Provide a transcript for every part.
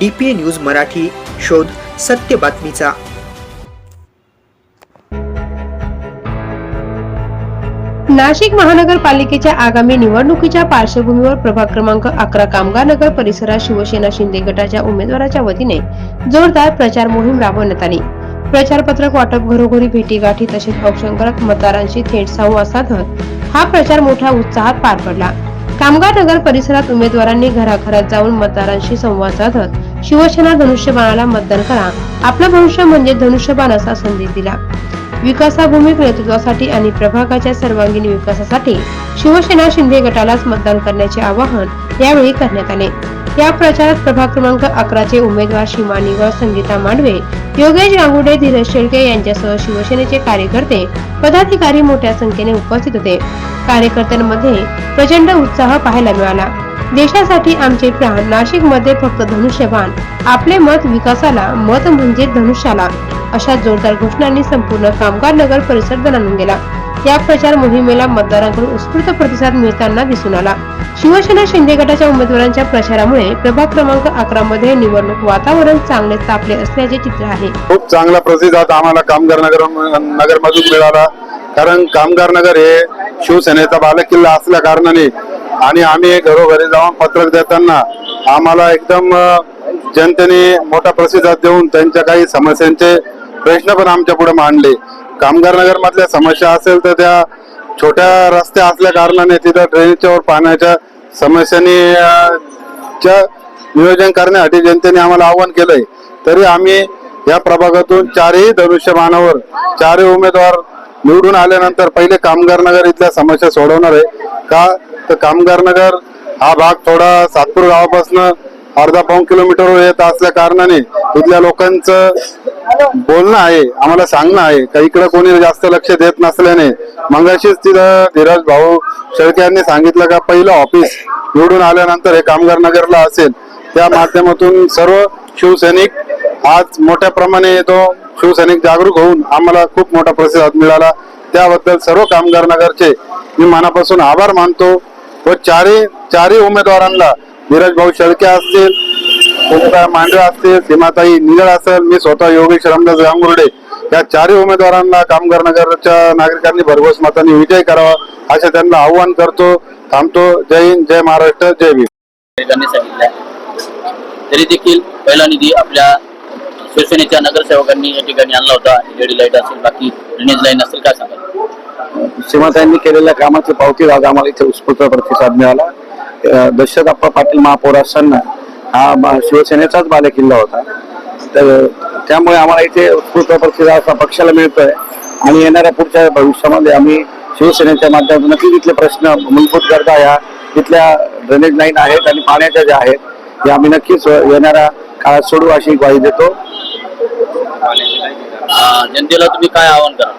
DPA news Marathi शोध सत्य बातमीचा. नाशिक महानगरपालिकेच्या आगामी निवडणुकीच्या पार्श्वभूमीवर प्रभाग क्रमांक अकरा कामगार नगर परिसरात शिवसेना शिंदे गटाच्या उमेदवाराच्या वतीने जोरदार प्रचार मोहीम राबवण्यात आली. प्रचारपत्रक वाटप घरोघरी भेटीगाठी तसेच औक्षण करत मतदारांशी थेट संवाद साधत हा प्रचार मोठ्या उत्साहात पार पडला. कामगार नगर परिसरात उमेदवारांनी घराघरात जाऊन मतदारांशी संवाद साधत शिवसेना धनुष्यबाणाला मतदान करा. आपलं भविष्य म्हणजे धनुष्यबाण असा संदेश दिला. विकासाभूमिक नेतृत्वासाठी आणि प्रभागाच्या सर्वांगीण विकासासाठी शिवसेना शिंदे गटालाच मतदान करण्याचे आवाहन यावेळी करण्यात आले. या प्रचारात प्रभाग क्रमांक अकराचे उमेदवार सीमा व संगीता मांडवे योगेश गांगुडे धीरज शेळके यांच्यासह शिवसेनेचे कार्यकर्ते पदाधिकारी मोठ्या संख्येने उपस्थित होते. कार्यकर्त्यांमध्ये प्रचंड उत्साह पाहायला मिळाला. देशासाठी आमचे प्राण नाशिकमध्ये फक्त धनुष्यबाण. आपले मत विकासाला मत म्हणजे धनुष्याला. अशा जोरदार घोषणांनी संपूर्ण कामगार नगर परिसर दणाणून गेला. या प्रचार मोहिमेला मतदारांकडून उत्स्फूर्त प्रतिसाद मिळताना दिसून आला. शिवसेना शिंदे गटाच्या उमेदवारांच्या प्रचारामुळे प्रभाग क्रमांक अकरा मध्ये निवडणूक वातावरण चांगले तापले असल्याचे चित्र आहे. खूप चांगला प्रतिसाद आम्हाला कामगार नगर नगर मधून मिळाला. कारण कामगार नगर हे शिवसेनेचा बालेकिल्ला असल्या कारणाने आणि आम्ही घरोघरी जाऊन पत्रक देताना आम्हाला एकदम जनतेने मोठा प्रतिसाद देऊन त्यांच्या काही समस्यांचे प्रश्न पण आमच्या पुढे मांडले. कामगार नगर मधल्या समस्या असेल तर त्या छोट्या रस्त्या असल्या कारणाने तिथं ड्रेनेजच्या वर पाण्याच्या समस्यांनी च्या नियोजन करण्यासाठी जनतेने आम्हाला आव्हान केलंय. तरी आम्ही या प्रभागातून चारही धनुष्यबाणावर चारही उमेदवार निवडून आल्यानंतर पहिले कामगार नगर इथल्या समस्या सोडवणार आहे. का? तर कामगार नगर हा भाग थोडा सातपूर गावापासून अर्धा पाऊन किलोमीटरवर येत असल्या कारणाने इथल्या लोकांचं बोलणं आहे आम्हाला सांगणं आहे. का इकडं कोणी जास्त लक्ष देत नसल्याने मंगाशीच तिथं धीरज भाऊ शेळके यांनी सांगितलं का पहिलं ऑफिस निवडून आल्यानंतर हे कामगार नगरला असेल. त्या माध्यमातून सर्व शिवसैनिक आज मोठ्या प्रमाणे येतो. शिवसैनिक जागरूक होऊन आम्हाला खूप मोठा प्रतिसाद मिळाला. त्याबद्दल सर्व कामगार नगरचे मी मनापासून आभार मानतो. व चारही चारही उमेदवारांना धीरज भाऊ शेळके असतील ओमकार मांडवे असतील सीमाताई निगळ असेल मी स्वतः योगेश रामदास गांगुर्डे या चारही उमेदवारांना कामगार नगरच्या नागरिकांनी भरघोस मताने विजय करावा असे त्यांना आव्हान करतो. थांबतो. जय हिंद जय महाराष्ट्र जय भीम. तरी देखील पहिला निधी आपल्या शिवसेनेच्या नगरसेवकांनी या ठिकाणी आणला होता. एडी लाइट असेल बाकी ड्रेनेज लाईन असेल काय सांगाल? सीमाताईंनी केलेल्या कामाची पावती आज आम्हाला इथे उत्स्फूर्त प्रतिसाद मिळाला. दशरथ अप्पा पाटील महापौर असताना हा शिवसेनेचाच बालेकिल्ला होता. तर त्यामुळे आम्हाला इथे उत्स्फूर्त प्रतिसाद असा पक्षाला मिळतोय. आणि येणाऱ्या पुढच्या भविष्यामध्ये आम्ही शिवसेनेच्या माध्यमातून नक्कीच इथले प्रश्न मूलभूत गरजा या तिथल्या ड्रेनेज लाईन आहेत आणि पाण्याच्या ज्या आहेत हे आम्ही नक्कीच येणाऱ्या काळात सोडू अशी ग्वाही देतो. जनतेला तुम्ही काय आवाहन करा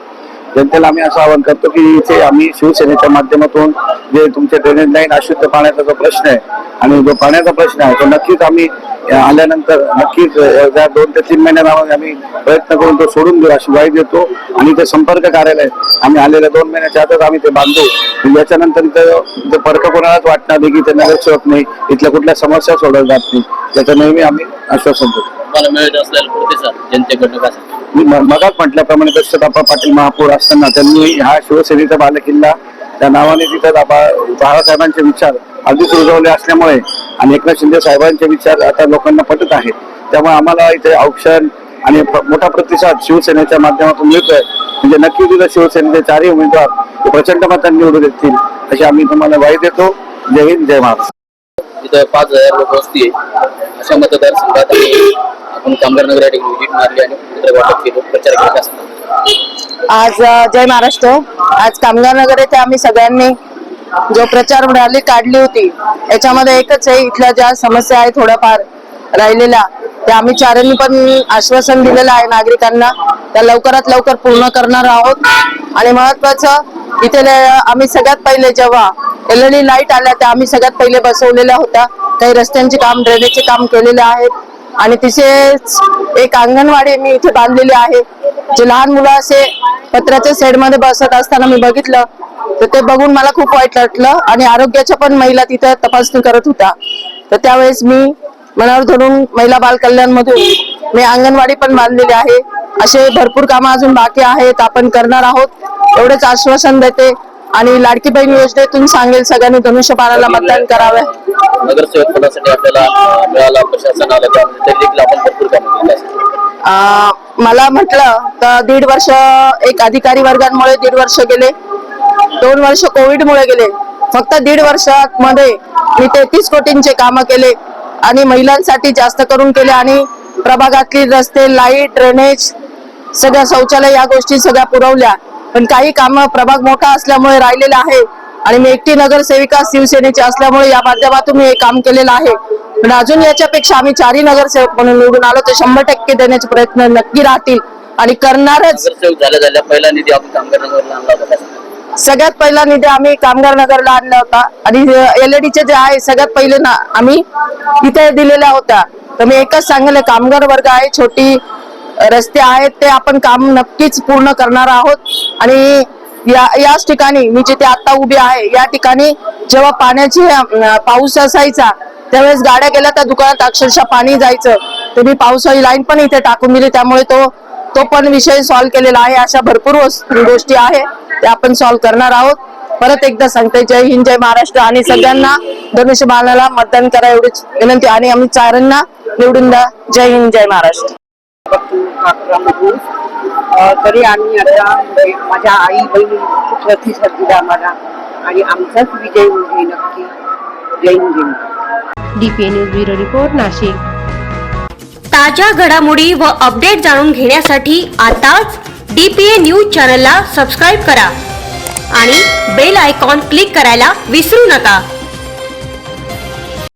जनतेला आम्ही असं आवाहन करतो की इथे आम्ही शिवसेनेच्या माध्यमातून जे तुमचे ड्रेनेज लाईन अशुद्ध पाण्याचा जो प्रश्न आहे आणि जो पाण्याचा प्रश्न आहे तो नक्कीच आम्ही आल्यानंतर नक्कीच दोन ते तीन महिन्यामध्ये आम्ही प्रयत्न करून तो सोडून देऊ अशी ग्वाही देतो. आणि ते संपर्क कार्यालय आम्ही आलेल्या दोन महिन्याच्या आतच आम्ही ते बांधू. याच्यानंतर इथं इथं फरक कोणालाच वाटणार नाही की इथे नगरसेवक नाही इथल्या कुठल्या समस्या सोडवल्या जात नाही त्याचं नेहमी आम्ही आश्वासन देतो. तुम्हाला मिळत असलेला प्रतिसाद जनतेकडनं कसा? मी मगाच म्हटल्याप्रमाणे दशरथाप्पा पाटील महापौर असताना त्यांनी हा शिवसेनेचा बालेकिल्ला त्या नावाने तिथं बाबा- बाळासाहेबांचे विचार अगदीच रुजवले असल्यामुळे आणि एकनाथ शिंदे साहेबांचे विचार आता लोकांना पटत आहेत. त्यामुळे आम्हाला इथे औक्षण आणि मोठा प्रतिसाद शिवसेनेच्या माध्यमातून मिळतोय. म्हणजे नक्की तिथं शिवसेनेचे चारही उमेदवार प्रचंड मतांनी निवडून येतील अशी आम्ही तुम्हाला वाईट देतो. जय हिंद जय महाराष्ट्र. तिथं पाच हजार लोक वस्ती आहे. अशा मतदारसंघात आम्ही आपण कामगार नगर या ठिकाणी मारली आणि पत्रक वाटप केलं प्रचार केला आज जय महाराष्ट्र. आज कामगार नगर येथे आम्ही सगळ्यांनी जो प्रचार रॅली काढली होती याच्यामध्ये एकच आहे इथल्या ज्या समस्या आहे थोड्याफार राहिलेल्या त्या आम्ही चारांनी पण आश्वासन दिलेलं आहे नागरिकांना. त्या लवकरात लवकर पूर्ण करणार आहोत. आणि महत्वाचं इथे आम्ही सगळ्यात पहिले जेव्हा एलईडी लाइट आल्या त्या आम्ही सगळ्यात पहिले बसवलेल्या होत्या. काही रस्त्यांचे काम ड्रेनेजचे काम केलेले आहेत. आणि तिथेच एक अंगणवाडी मी इथे बांधलेली आहे. जे लहान मुलं असे पत्र्याच्या शेडमध्ये बसत असताना मी बघितलं. तर ते बघून मला खूप वाईट वाटलं आणि आरोग्याच्या पण महिला तिथं तपासणी करत होत्या. तर त्यावेळेस मी मनावर धरून महिला बाल मी अंगणवाडी पण बांधलेली आहे. असे भरपूर कामं अजून बाकी आहेत. आपण करणार आहोत. एवढेच आश्वासन देते. आणि लाडकी बहीण योजनेतून सांगेल सगळ्यांनी धनुष्यबाणाला मतदान करावे. नगरसेवक पदासाठी आपल्याला अं, मिळाला प्रशासनाला त्यामुळे तरी देखील आपण भरपूर कामं केली असतील. अं, मला म्हटलं तर दीड वर्ष एक अधिकारी वर्गांमुळे दीड वर्ष गेले. दोन वर्ष कोविडमुळे गेले. फक्त दीड वर्षात मध्ये मी तेहतीस कोटींचे कामं केले आणि महिलांसाठी जास्त करून केले आणि प्रभागातली रस्ते लाइट ड्रेनेज सगळ्या शौचालय या गोष्टी सगळ्या पुरवल्या. पण काही कामं प्रभाग मोठा असल्यामुळे राहिलेले आहे. आणि मी एकटी नगरसेविका शिवसेनेची असल्यामुळे या माध्यमातून मी हे काम केलेलं आहे. पण अजून याच्यापेक्षा आम्ही चारही नगरसेवक म्हणून निवडून आलो तर शंभर टक्के देण्याचे प्रयत्न नक्की राहतील. आणि करणारच. पहिला निधी आपण कामगार नगरला आणला होता काय सांगाल? सगळ्यात पहिला निधी आम्ही कामगार नगरला आणला होता. आणि एलईडीचे जे आहे सगळ्यात पहिले ना आम्ही तिथे दिलेल्या होत्या. तर मी एकच सांगेल कामगार वर्ग आहे छोटी रस्ते आहेत ते आपण काम नक्कीच पूर्ण करणार आहोत. आणि या याच ठिकाणी मी जिथे आता उभी आहे या ठिकाणी जेव्हा पाण्याची पाऊस असायचा त्यावेळेस गाड्या गेल्या त्या दुकानात अक्षरशः पाणी जायचं. ते मी पावसाळी लाईन पण इथे टाकून दिली त्यामुळे तो तो पण विषय सॉल्व्ह केलेला आहे. अशा भरपूर गोष्टी आहे त्या आपण सॉल्व्ह करणार आहोत. परत एकदा सांगते जय हिंद जय महाराष्ट्र. आणि सगळ्यांना धनुष्यबाणाला मतदान करा एवढीच विनंती. आणि आम्ही चारांना निवडून द्या. जय हिंद जय महाराष्ट्र. तरी आम्ही आता म्हणजे माझ्या आई बहिणी खूप प्रतिसाद दिला आम्हाला आणि आमचाच विजय म्हणजे नक्की जय हिंद जय Maharashtra. DPA news bureau report Nashik ताज्या घडामोडी व अपडेट जाणून घेण्यासाठी आताच डीपीए न्यूज चॅनलला सबस्क्राईब करा आणि बेल आयकॉन क्लिक करायला विसरू नका